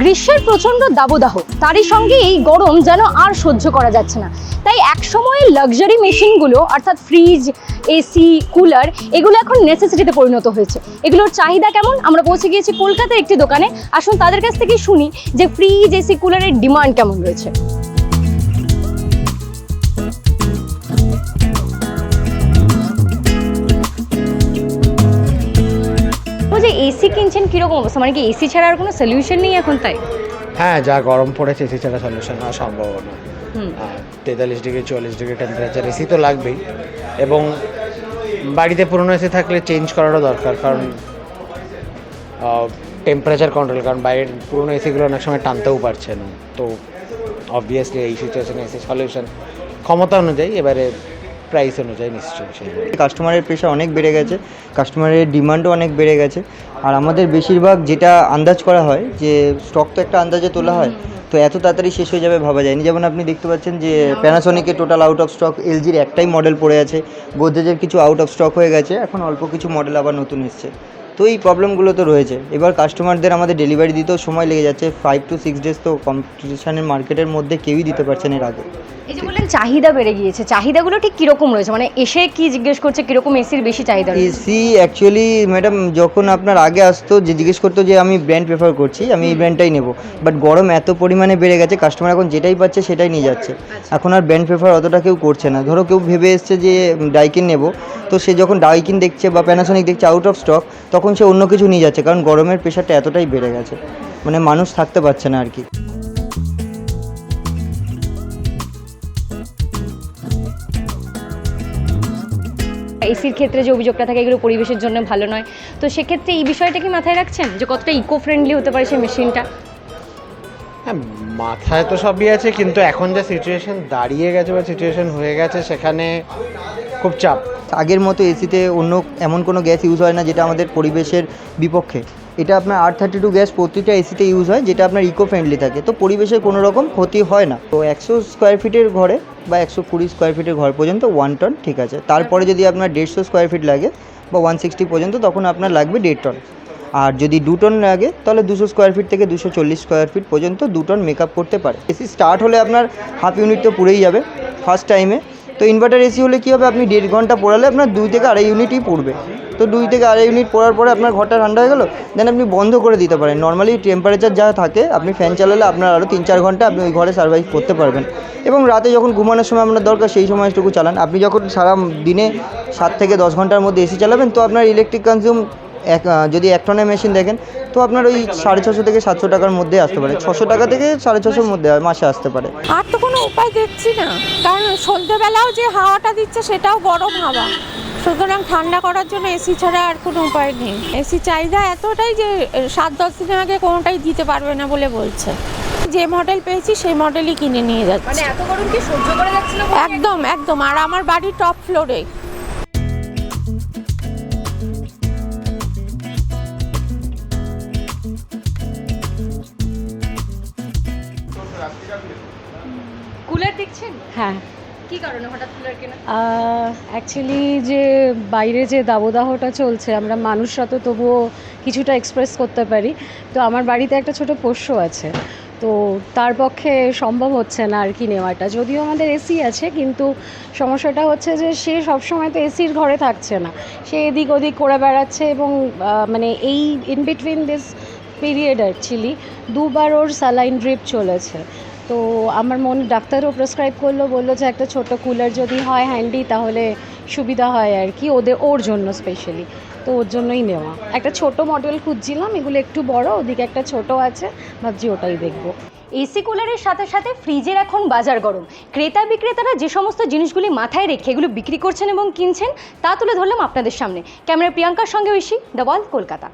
গ্রীষ্মের প্রচণ্ড দাবদাহ। তারই সঙ্গে এই গরম যেন আর সহ্য করা যাচ্ছে না। তাই একসময়ের লাক্সারি মেশিনগুলো, অর্থাৎ ফ্রিজ এসি কুলার এগুলো এখন নেসেসিটিতে পরিণত হয়েছে। এগুলোর চাহিদা কেমন? আমরা পৌঁছে গিয়েছি কলকাতার একটি দোকানে। আসুন তাদের কাছ থেকে শুনি যে ফ্রিজ এসি কুলারের ডিমান্ড কেমন রয়েছে। এসি কিনছেন কীরকম অবস্থা? মানে কি এসি ছাড়া আর কোনো সলিউশন নেই এখন তাই? হ্যাঁ যা গরম পড়েছে এসি ছাড়া সলিউশন হওয়া সম্ভব না। হুম। তেতাল্লিশ ডিগ্রি চুয়াল্লিশ ডিগ্রি টেম্পারেচার এসি তো লাগবেই। এবং বাড়িতে পুরনো এসি থাকলে চেঞ্জ করারও দরকার কারণ টেম্পারেচার কন্ট্রোল কারণ বাইরের পুরনো এসিগুলো অনেক সময় টানতেও পারছে না। তো অবভিয়াসলি এই সিচুয়েশনে এসি সলিউশন ক্ষমতা অনুযায়ী এবারে প্রাইস অনুযায়ী নিশ্চয়ই কাস্টমারের প্রেশার অনেক বেড়ে গেছে কাস্টমারের ডিমান্ডও অনেক বেড়ে গেছে। আর আমাদের বেশিরভাগ যেটা আন্দাজ করা হয়, যে স্টক তো একটা আন্দাজে তোলা হয়, তো এত তাড়াতাড়ি শেষ হয়ে যাবে ভাবা যায়নি। যেমন আপনি দেখতে পাচ্ছেন যে প্যানাসনিকের টোটাল আউট অফ স্টক এলজির একটাই মডেল পড়ে আছে গোদরেজের কিছু আউট অফ স্টক হয়ে গেছে, এখন অল্প কিছু মডেল আবার নতুন এসছে। তো এই প্রবলেমগুলো তো রয়েছে। এবার কাস্টমারদের আমাদের ডেলিভারি দিতেও সময় লেগে যাচ্ছে। ফাইভ টু সিক্স ডেজ তো কম্পিটিশনের মার্কেটের মধ্যে কেউই দিতে পারছেন এর আগে। এই যে বললেন চাহিদা বেড়ে গিয়েছে। চাহিদাগুলো ঠিক কীরকম রয়েছে? মানে এসে কি জিজ্ঞেস করছে কীরকম এসির বেশি চাহিদা এসি অ্যাকচুয়ালি ম্যাডাম যখন আপনার আগে আসতো যে জিজ্ঞেস করতো যে আমি ব্র্যান্ড প্রেফার করছি আমি এই ব্র্যান্ডটাই নেব। বাট গরম এত পরিমাণে বেড়ে গেছে কাস্টমার এখন যেটাই পাচ্ছে সেটাই নিয়ে যাচ্ছে। এখন আর ব্র্যান্ড প্রেফার অতটা কেউ করছে না। ধরো কেউ ভেবে এসছে যে ডাইকিন নেব। তো সে যখন ডাইকিন দেখছে বা প্যানাসোনিক দেখছে আউট অফ স্টক তখন সে অন্য কিছু নিয়ে যাচ্ছে কারণ গরমের প্রেশারটা এতটাই বেড়ে গেছে। মানে মানুষ থাকতে পারছে না আর কি। এসির ক্ষেত্রে যে অভিযোগটা থাকে এগুলো পরিবেশের জন্য ভালো নয়। তো সেক্ষেত্রে এই বিষয়টা কি মাথায় রাখছেন? যে কতটা ইকো ফ্রেন্ডলি হতে পারে সেই মেশিনটা হ্যাঁ মাথায় তো সবই আছে কিন্তু এখন যা সিচুয়েশন দাঁড়িয়ে গেছে বা সিচুয়েশন হয়ে গেছে সেখানে খুব চাপ। আগের মতো এসিতে অন্য এমন কোনো গ্যাস ইউজ হয় না যেটা আমাদের পরিবেশের বিপক্ষে। এটা আপনার আর থার্টি টু গ্যাস প্রতিটা এসিতে ইউজ হয় যেটা আপনার ইকো ফ্রেন্ডলি থাকে। তো পরিবেশের কোনো রকম ক্ষতি হয় না। তো একশো স্কোয়ার ফিটের ঘরে বা একশো কুড়ি স্কোয়ার ফিটের ঘর পর্যন্ত ওয়ান টন ঠিক আছে। তারপরে যদি আপনার দেড়শো স্কোয়ার ফিট লাগে বা ওয়ান সিক্সটি পর্যন্ত, তখন আপনার লাগবে দেড় টন আর যদি দু টন লাগে, তাহলে দুশো স্কোয়ার ফিট থেকে দুশো চল্লিশ স্কোয়ার ফিট পর্যন্ত দু টন মেকআপ করতে পারে। এসি স্টার্ট হলে আপনার হাফ ইউনিট তো পুড়েই যাবে। ফার্স্ট টাইমে তো ইনভার্টার এসি হলে কী হবে? আপনি দেড় ঘণ্টা পড়ালে আপনার দুই থেকে আড়াই ইউনিটই পড়বে। তো দুই থেকে আড়াই ইউনিট পড়ার পরে আপনার ঘরটা ঠান্ডা হয়ে গেলো দেন আপনি বন্ধ করে দিতে পারেন। নর্মালি টেম্পারেচার যা থাকে, আপনি ফ্যান চালালে আপনার আরও তিন চার ঘণ্টা আপনি ওই ঘরে সার্ভাইভ করতে পারবেন। এবং রাতে যখন ঘুমানোর সময় আপনার দরকার, সেই সময়টুকু চালান। আপনি যখন সারা দিনে সাত থেকে দশ ঘণ্টার মধ্যে এসি চালাবেন, তো আপনার ইলেকট্রিক কনজিউম এক যদি এক টনের মেশিন দেখেন তো আপনার ওই সাড়ে ছশো থেকে সাতশো টাকার মধ্যে আসতে পারে। ছশো টাকা থেকে সাড়ে ছশোর মধ্যে মাসে আসতে পারে। আর তো কোনো উপায় দেখছি না। কারণ সন্ধ্যেবেলাও যে হাওয়াটা দিচ্ছে সেটাও গরম হাওয়া। সুতরাং ঠান্ডা করার জন্য এসি ছাড়া আর কোনো উপায় নেই। এসি চাহিদা এতটাই যে সাত দশ দিনের আগে কোনোটাই দিতে পারবে না বলে বলছে। যে মডেল পেয়েছি সেই মডেলই কিনে নিয়ে মানে যাচ্ছে এত গরম কি সহ্য করা যাচ্ছে না একদম একদম। আর আমার বাড়ি টপ ফ্লোরে কুলার হ্যাঁ। কি কারণে হঠাৎ কুলার কেনা? অ্যাকচুয়ালি যে বাইরে যে দাবদাহটা চলছে আমরা মানুষরা তো তবুও কিছুটা এক্সপ্রেস করতে পারি। তো আমার বাড়িতে একটা ছোট পোষ্য আছে। তো তার পক্ষে সম্ভব হচ্ছে না আর কি নেওয়াটা। যদিও আমাদের এসি আছে কিন্তু সমস্যাটা হচ্ছে যে সে সবসময় তো এসির ঘরে থাকছে না। সে এদিক ওদিক করে বেড়াচ্ছে এবং মানে এই in between this period actually দুবার ওর স্যালাইন ড্রিপ চলেছে। তো আমার মন ডাক্তারও প্রেসক্রাইব করল, বলল যে একটা ছোট কুলার যদি হয় হ্যান্ডি তাহলে সুবিধা হয় আর কি, ওদের, ওর জন্য স্পেশালি তো ওর জন্যই নেওয়া। একটা ছোট মডেল খুঁজছিলাম, এগুলো একটু বড়, ওদিকে একটা ছোট আছে, ভাবছি ওটাই দেখব। এসি কুলারের সাথে সাথে ফ্রিজের এখন বাজার গরম। ক্রেতা বিক্রেতারা যে সমস্ত জিনিসগুলি মাথায় রেখে এগুলো বিক্রি করছেন এবং কিনছেন, তা তুলে ধরলাম আপনাদের সামনে। ক্যামেরা প্রিয়াঙ্কার সঙ্গে ঐশী দ্য কলকাতা।